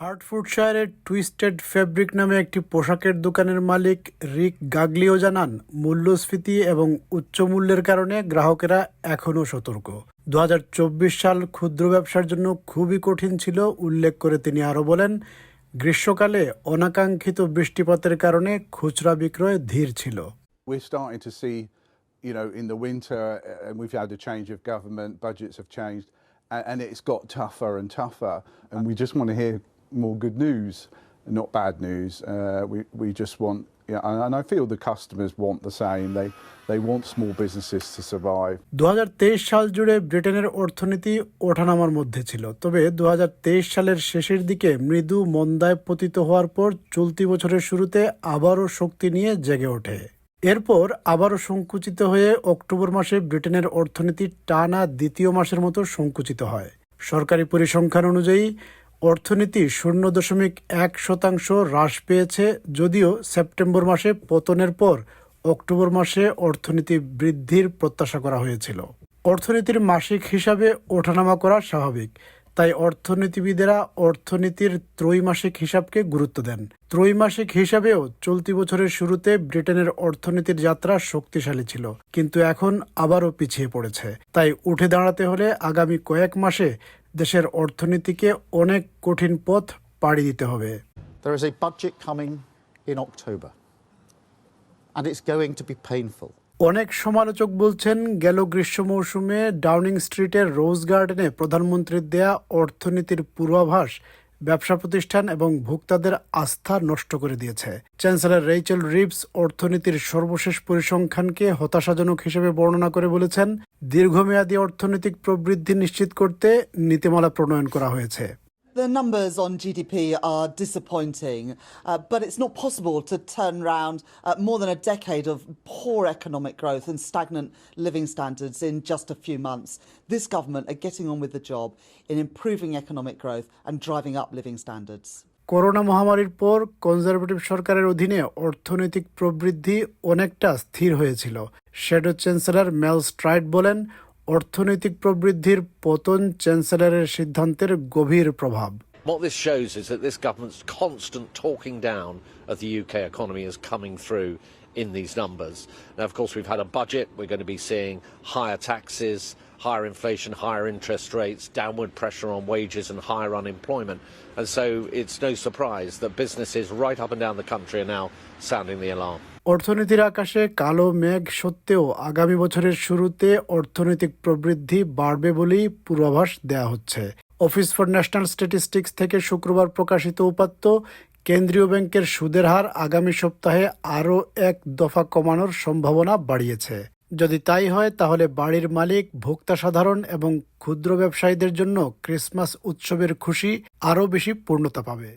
হার্টফোর্ডশায়ারের twisted fabric নামে একটি পোশাকের দোকানের মালিক রিক গাগলিও জানান মূল্যস্ফীতি এবং উচ্চ মূল্যের কারণে গ্রাহকেরা এখনও সতর্ক দু হাজার চব্বিশ সাল ক্ষুদ্র ব্যবসার জন্য খুবই কঠিন ছিল উল্লেখ করে তিনি আরও বলেন গ্রীষ্মকালে অনাকাঙ্ক্ষিত বৃষ্টিপাতের কারণে খুচরা বিক্রয় ধীর ছিল you know, in the winter, and we've had a change of government, budgets have changed, and it's got tougher and tougher. And we just want to hear more good news, not bad news. Uh, we, we just want, yeah, and, and I feel the customers want the same. They, they want small businesses to survive. দু হাজার তেইশ সাল জুড়ে ব্রিটেনের অর্থনীতি ওঠানামার মধ্যে ছিল তবে দু হাজার তেইশ সালের শেষের দিকে মৃদু মন্দায় পতিত হওয়ার পর চলতি বছরের শুরুতে আবারও শক্তি নিয়ে জেগে ওঠে এরপর আবারও সংকুচিত হয়ে অক্টোবর মাসে ব্রিটেনের অর্থনীতি টানা দ্বিতীয় মাসের মতো সংকুচিত হয় সরকারি পরিসংখ্যান অনুযায়ী অর্থনীতি শূন্য দশমিক এক শতাংশ হ্রাস পেয়েছে, যদিও সেপ্টেম্বর মাসে পতনের পর অক্টোবর মাসে অর্থনীতি বৃদ্ধির প্রত্যাশা করা হয়েছিল। অর্থনীতির মাসিক হিসাবে ওঠানামা করা স্বাভাবিক, তাই অর্থনীতিবিদেরা অর্থনীতির ত্রৈমাসিক হিসাবকে গুরুত্ব দেন। ত্রৈমাসিক হিসাবেও চলতি বছরের শুরুতে ব্রিটেনের অর্থনীতির যাত্রা শক্তিশালী ছিল, কিন্তু এখন আবারও পিছিয়ে পড়েছে। তাই উঠে দাঁড়াতে হলে আগামী কয়েক মাসে দেশের অর্থনীতিকে অনেক কঠিন পথ পাড়ি দিতে হবে There is a budget coming in October, and it's going to be painful. অনেক সমালোচক বলছেন গেল গ্রীষ্ম মৌসুমে ডাউনিং স্ট্রিটের রোজ গার্ডেনে প্রধানমন্ত্রীর দেয়া অর্থনীতির পূর্বাভাস ব্যবসা প্রতিষ্ঠান এবং ভোক্তাদের আস্থা নষ্ট করে দিয়েছে। চ্যান্সেলর রেইচেল রিভস অর্থনীতির সর্বশেষ পরিসংখ্যানকে হতাশাজনক হিসেবে বর্ণনা করে বলেছেন, দীর্ঘমেয়াদী অর্থনৈতিক প্রবৃদ্ধি নিশ্চিত করতে নীতিমালা প্রণয়ন করা হয়েছে। The numbers on GDP are disappointing, uh, but it's not possible to turn around uh, more than a decade of poor economic growth and stagnant living standards in just a few months. This government are getting on with the job in improving economic growth and driving up living standards. Corona মহামারীর পর conservative সরকারের অধীনে অর্থনৈতিক প্রবৃদ্ধি অনেকটা স্থির হয়েছিল shadow chancellor mail straight বলেন অর্থনৈতিক প্রবৃদ্ধির পতন চ্যান্সেলরের সিদ্ধান্তের গভীর প্রভাব What this shows is that this government's constant talking down of the UK economy is coming through in these numbers. Now, of course, we've had a budget. We're going to be seeing higher taxes, higher inflation, higher interest rates, downward pressure on wages, and higher unemployment. And so it's no surprise that businesses right up and down the country are now sounding the alarm. অর্থনীতির আকাশে কালো মেঘ সত্ত্বেও আগামী বছরের শুরুতে অর্থনৈতিক প্রবৃদ্ধি বাড়বে বলেই পূর্বাভাস দেয়া হচ্ছে। অফিস ফর ন্যাশনাল স্ট্যাটিস্টিক্স থেকে শুক্রবার প্রকাশিত উপাত্ত কেন্দ্রীয় ব্যাংকের সুদের হার আগামী সপ্তাহে আরও এক দফা কমানোর সম্ভাবনা বাড়িয়েছে। যদি তাই হয়, তাহলে বাড়ির মালিক, ভোক্তা সাধারণ এবং ক্ষুদ্র ব্যবসায়ীদের জন্য ক্রিসমাস উৎসবের খুশি আরও বেশি পূর্ণতা পাবে।